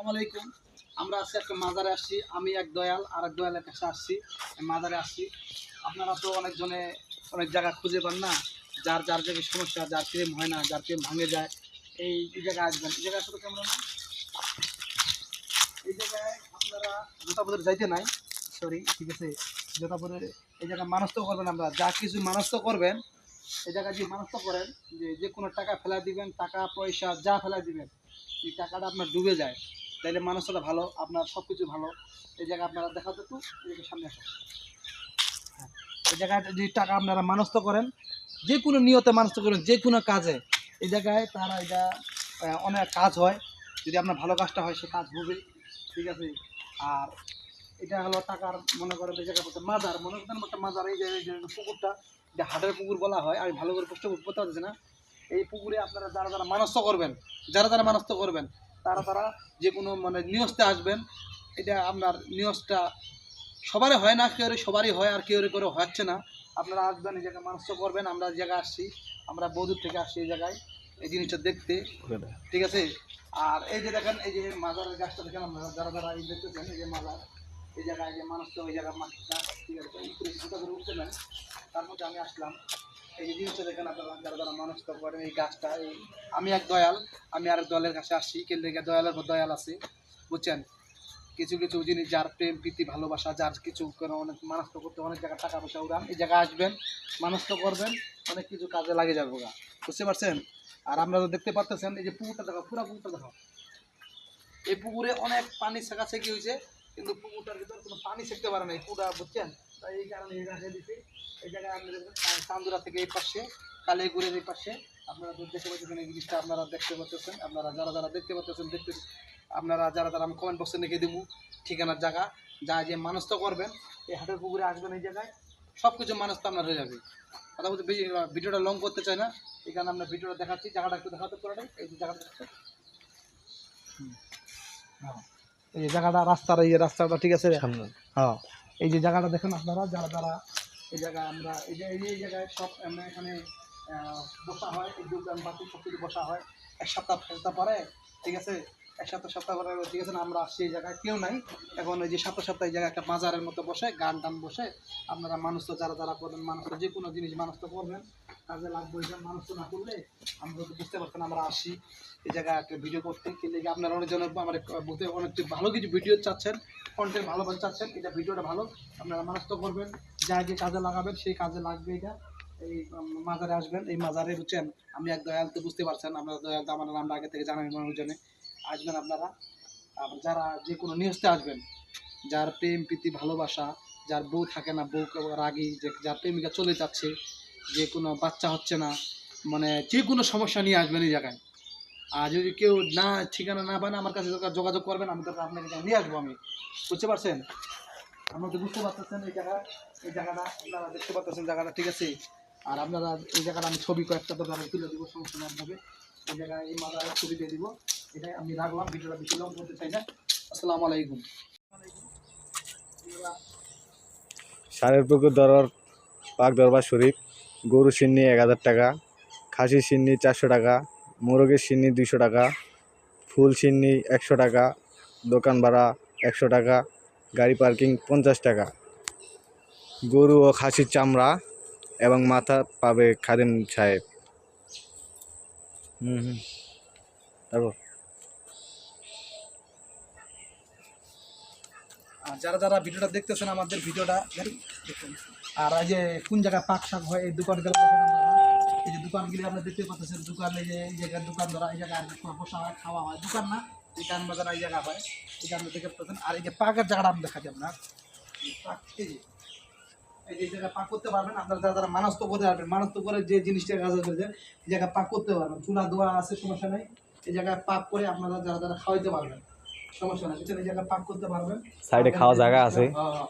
আসসালামু আলাইকুম আমরা আজকে একটা মাজারে আসছি। আমি এক দয়াল আর এক দয়ালের কাছে আসছি। মাজারে আসছি। আপনারা তো অনেকজনে অনেক জায়গা খুঁজে পান না। যার যার জায়গায় সমস্যা, যার প্রেম হয় না, যার প্রেম ভাঙে যায়, এই জায়গায় আসবেন। এই জায়গায় আসলে কেমন না এই জায়গায় আপনারা জোতাপুরের যাইতে নাই। সরি ঠিক আছে। জোতাপুরে এই জায়গায় মানুষ তো করবেন আমরা। যা কিছু মানুষ তো করবেন, এই জায়গায় যে তো করেন, যে যে কোনো টাকা ফেলা দিবেন, টাকা, পয়সা, যা ফেলা দিবেন, এই টাকাটা আপনার ডুবে যায়। তাইলে মানুষটা ভালো, আপনার সব কিছু ভালো। এই জায়গায় আপনারা দেখাতে একটু এদিকে সামনে আসো হ্যাঁ এই জায়গায় যে টাকা আপনারা মানস্ত করেন, যে কোনো নিয়তে মানস্ত করেন, যে কোনো কাজে, এই জায়গায় তারা এটা অনেক কাজ হয়। যদি আপনার ভালো কাজটা হয়, সে কাজ হবে, ঠিক আছে? আর এটা হলো টাকার, মনে করেন এই জায়গায় মাজার, মনে করেন একটা মাজার, এই যে এই যে পুকুরটা, এটা হাটের পুকুর বলা হয়, আমি ভালো করে প্রশ্ন করতে পারছি না। এই পুকুরে আপনারা যারা যারা মানস্ত করবেন, যারা যারা মানস্ত করবেন তারা তারা যে কোনো মানে নিয়সতে আসবেন। এটা আপনার নিয়সটা সবারই হয় না কেউ সবারই হয় আর কেউ করে হচ্ছে না। আপনারা আসবেন এই জায়গায় মানস্ত করবেন আমরা জায়গায় আসছি আমরা বৌদূর থেকে আসছি এই জায়গায় এই জিনিসটা দেখতে। ঠিক আছে? আর এই যে দেখেন এই যে মাজারের গাছটা দেখেন আপনারা যারা যারা এই দেখতেছেন এই যে মাজার এই জায়গায় যে মানুষ তো ওই জায়গায় মাটিটা ঠিক আছে? উপরে করে উঠতে তার মধ্যে আমি আসলাম। এই যে জিনিসটা দেখেন আপনারা যারা যারা মানুষ তো করেন এই গাছটা, এই আমি এক দয়াল, আমি আরেক দয়ালের কাছে আসছি এই দয়ালের পর দয়াল আছে, বুঝছেন? কিছু কিছু জিনিস যার প্রেম, প্রীতি, ভালোবাসা, যার কিছু অনেক মানুষ তো করতে অনেক জায়গায় টাকা পয়সা উড়ান এই জায়গায় আসবেন, মানুষ তো করবেন, অনেক কিছু কাজে লাগে যাবে গা বুঝতে পারছেন? আর আপনারা দেখতে পাচ্ছেন এই যে পুকুরটা দেখো, পুরো পুকুরটা দেখো। এই পুকুরে অনেক পানি শেখাশেখি হয়েছে, কিন্তু পুকুরটার ভিতর কোনো পানি শিখতে পারে না পুরা, বুঝছেন? তাই এই কারণে এই জায়গায় দিচ্ছি এই জায়গায় আহ, চান্দুরা থেকে এই পাশে কালীগুড়ের এই পাশে। আপনারা দেখতে পাচ্ছেন এই জিনিসটা আপনারা দেখতে পাচ্ছেন আপনারা যারা যারা দেখতে পাচ্ছেন দেখতে আপনারা যারা যারা আমি কমেন্ট বক্সে লিখে দেবো ঠিকানার জায়গা যা যে মানুষ তো করবেন এই হাটের পুকুরে আসবেন এই জায়গায় সব কিছু মানুষ তো আপনার হয়ে যাবে। কথা বলতে ভিডিওটা লং করতে চাই না এই কারণে আমরা ভিডিওটা দেখাচ্ছি জায়গাটা একটু দেখাতে পারেন এই যে জায়গাটা হুম। হ্যাঁ। এই জায়গাটা রাস্তার এই রাস্তাটা ঠিক আছে? হ্যাঁ। এই যে জায়গাটা দেখেন আপনারা, যারা যারা এই জায়গায় আমরা এই যে এই জায়গায় সব আমরা এখানে বসা হয়, এই যোগদান বাতিল সব কিছু বসা হয়। এক সপ্তাহ ফেলতে পারে, ঠিক আছে? এক সপ্তাহ সপ্তাহ পরে ঠিক আছে না আমরা আসছি এই জায়গায়, কেউ নাই। এখন ওই যে সপ্তাহ সপ্তাহ এই জায়গায় একটা বাজারের মতো বসে, গান টান বসে, আপনারা মানুষ তো যারা যারা করবেন, মানুষ তো যে কোনো জিনিস মানুষ তো করবেন। কাজে লাগবে এটা মানুষ তো না করলে, আমরা তো বুঝতে পারছেন, আমরা আসি, এই জায়গায় একটা ভিডিও করতে কিন্তু আপনারা অনেকজন আমার বুঝতে অনেক ভালো কিছু ভিডিও চাচ্ছেন কন্টেন্ট ভালো চাচ্ছেন, এটা ভিডিওটা ভালো, আপনারা মানুষ তো করবেন, যা যে কাজে লাগাবেন, সেই কাজে লাগবে এটা। এই মাজারে আসবেন, এই মাজারে হচ্ছেন, আমি এক দয়াল তো বুঝতে পারছেন, আপনারা দয়াল তো আমার নামটা আগে থেকে জানাবেন মানুষজনে আসবেন আপনারা। যারা যে কোনো নিউজতে আসবেন, যার প্রেম, প্রীতি, ভালোবাসা, যার বউ থাকে না বউ রাগি, যে যার প্রেমিকা চলে যাচ্ছে, যে কোনো বাচ্চা হচ্ছে না মানে যে কোনো সমস্যা নিয়ে আসবেন এই জায়গায়। আর যদি কেউ না, ঠিকানা না পান আমার কাছে যোগাযোগ করবেন, আমি দরকার আপনাকে নিয়ে আসব আমি। বুঝতে পারছেন? আপনারা তো বুঝতে পারতেছেন এই জায়গা এই জায়গাটা, আপনারা দেখতে পাচ্ছেন জায়গাটা, ঠিক আছে? আর আপনারা এই জায়গাটা আমি ছবি কয়েকটা দরকার তুলে দেবো, সমস্যা না আপনাকে এই জায়গায় এই মাদারের ছবি দিয়ে দিব। এটাই আমি রাখলাম, ভিডিওটা বেশি লং করতে চাই না। আসসালামু আলাইকুম। পাক দরবার শরীফ, গরু সিন্নি এক হাজার টাকা, খাসি সিন্নি চারশো টাকা, মোরগের সিন্নি দুইশো টাকা, ফুল সিন্নি একশো টাকা, দোকান ভাড়া একশো টাকা, গাড়ি পার্কিং পঞ্চাশ টাকা। গরু ও খাসির চামড়া এবং মাথা পাবে খাদেম সাহেব। হুম হুম। তারপর? আর যারা যারা ভিডিওটা দেখতেছেন আমাদের ভিডিওটা আর এই যে কোন জায়গায় পাক শাক হয়, এই দোকানগুলো এই যে দোকানগুলি আপনারা দেখতে পাচ্ছেন, দোকান যে, এই জায়গায় দোকান ধরা, এই জায়গায় বসা হয়, খাওয়া হয়। দোকান না, এই গান বাজার এই জায়গা হয়, এই আপনি দেখতে পাচ্ছেন। আর এই যে পাকের জায়গাটা আমি দেখাচ্ছি আপনার। পাক, এই জায়গায় পাক করতে পারবেন। আপনারা যারা যারা মানস তো করতে পারবেন মানস করে যে জিনিসটা কাজ করেছে এই জায়গায় পাক করতে পারবেন। চুলা দোয়া আছে, সমস্যা নেই। এই জায়গায় পাক করে আপনারা যারা যারা খাওয়াইতে পারবেন। সমস্যা বুঝছেন? এই পাক করতে পারবেন। সাইডে খাওয়া জায়গা আছে। হ্যাঁ, হ্যাঁ।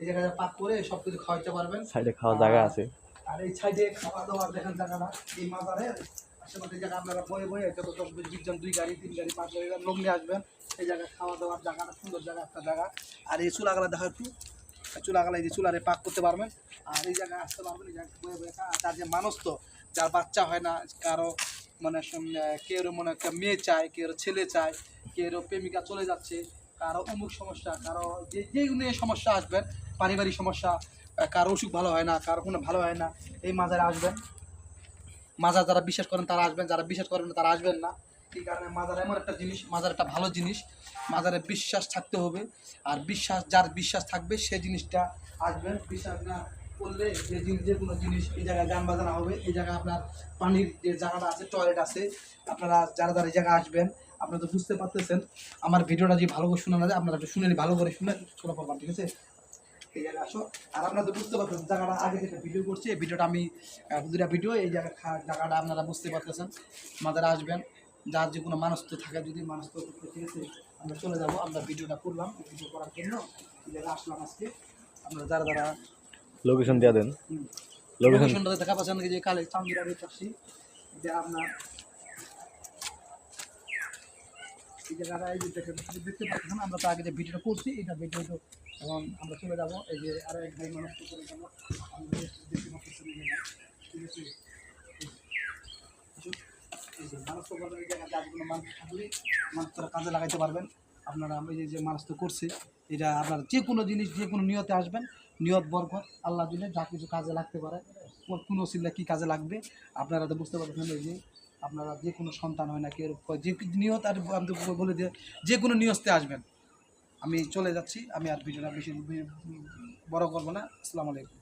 এই জায়গায় পাক করে সব কিছু খাওয়াইতে পারবেন। সাইডে খাওয়া জায়গা আছে। আর এই সাইডে খাওয়া দাওয়া দেখেন জায়গাটা এই মাজারে। আশেপাশে জায়গা আপনারা বয়ে বয়ে যত বিশজন দুই গাড়ি তিন গাড়ি পাঁচ গাড়ি লোক নিয়ে আসবেন এই জায়গায় খাওয়া দাওয়ার জায়গাটা সুন্দর জায়গা একটা জায়গা। আর এই চুলাগালা দেখা একটু চুলাগালা এই যে চুলারে পাক করতে পারবেন। আর এই জায়গায় আসতে পারবেন এই জায়গায় বয়ে বয়ে আর তার যে মানুষ তো যার বাচ্চা হয় না কারও মানে কেউ মনে একটা মেয়ে চায় কেউ ছেলে চায় কেউ প্রেমিকা চলে যাচ্ছে, কারও অমুক সমস্যা, কারও যে যে নিয়ে সমস্যা আসবেন পারিবারিক সমস্যা কারও অসুখ ভালো হয় না, কারও কোনো ভালো হয় না, এই মাজারে আসবেন। মাজার যারা বিশ্বাস করেন তারা আসবেন, যারা বিশ্বাস করেন না তারা আসবেন না। এই কারণে মাজার এমন একটা জিনিস, মাজার একটা ভালো জিনিস, মাজারে বিশ্বাস থাকতে হবে। আর বিশ্বাস, যার বিশ্বাস থাকবে সে জিনিসটা আসবেন বিশ্বাস না করলে যে জিনিস যে কোনো জিনিস এই জায়গায় গান বাজানো হবে। এই জায়গায় আপনার পানির যে জায়গাটা আছে টয়লেট আছে, আপনারা যারা যারা এই জায়গায় আসবেন, আপনারা তো বুঝতে পারতেছেন। আমার ভিডিওটা যে ভালো করে শোনা যায় আপনারা একটু শুনে ভালো করে শুনে শোনা পারবেন ঠিক আছে? এই জায়গায় আসো। আর আপনারা তো বুঝতে পারতেছেন, জায়গাটা আগে থেকে ভিডিও করছি। ভিডিওটা আমি দুটা ভিডিও এই জায়গা জায়গাটা আপনারা বুঝতে পারতেছেন। মাদারে আসবেন। যার যে কোনো মানুষ তো থাকে, যদি মানুষ তো ঠিক আছে? আমরা চলে যাব, আমরা ভিডিওটা করলাম ভিডিও করার জন্য। এই জায়গায় আসলাম আজকে। আপনারা যারা যারা লোকেশন দিয়ে দেন। লোকেশনটা দেখা পাচ্ছেন যে কালে চান্দিরার পাশে যে আপনার এই জায়গাটা এই যে দেখে দেখতে পাচ্ছেন, আমরা তো আগে যে ভিডিওটা করছি, এটা ভিডিও তো এখন আমরা চলে যাব। এই যে আরও এক ভাই মানুষ চলে যাব। ঠিক আছে মানুষ তো করবেন এই মানুষ থাকলে মানুষ তারা কাজে লাগাইতে পারবেন। আপনারা আমি যে মানুষ তো করছি এটা আপনার যে কোনো জিনিস যে কোনো নিয়তে আসবেন, নিয়ত বরকত, আল্লাহ দিলে যা কিছু কাজে লাগতে পারে কোন- কোন সিল্লা কী কাজে লাগবে, আপনারা তো বুঝতে পারবেন যে, আপনারা যে কোনো সন্তান হয় না কেউ যে নিয়ত আর আমি বলে দিয়ে যে কোনো নিয়তে আসবেন। আমি চলে যাচ্ছি, আমি আর ভিডিওটা বেশি বড় করব না, আসসালামু আলাইকুম।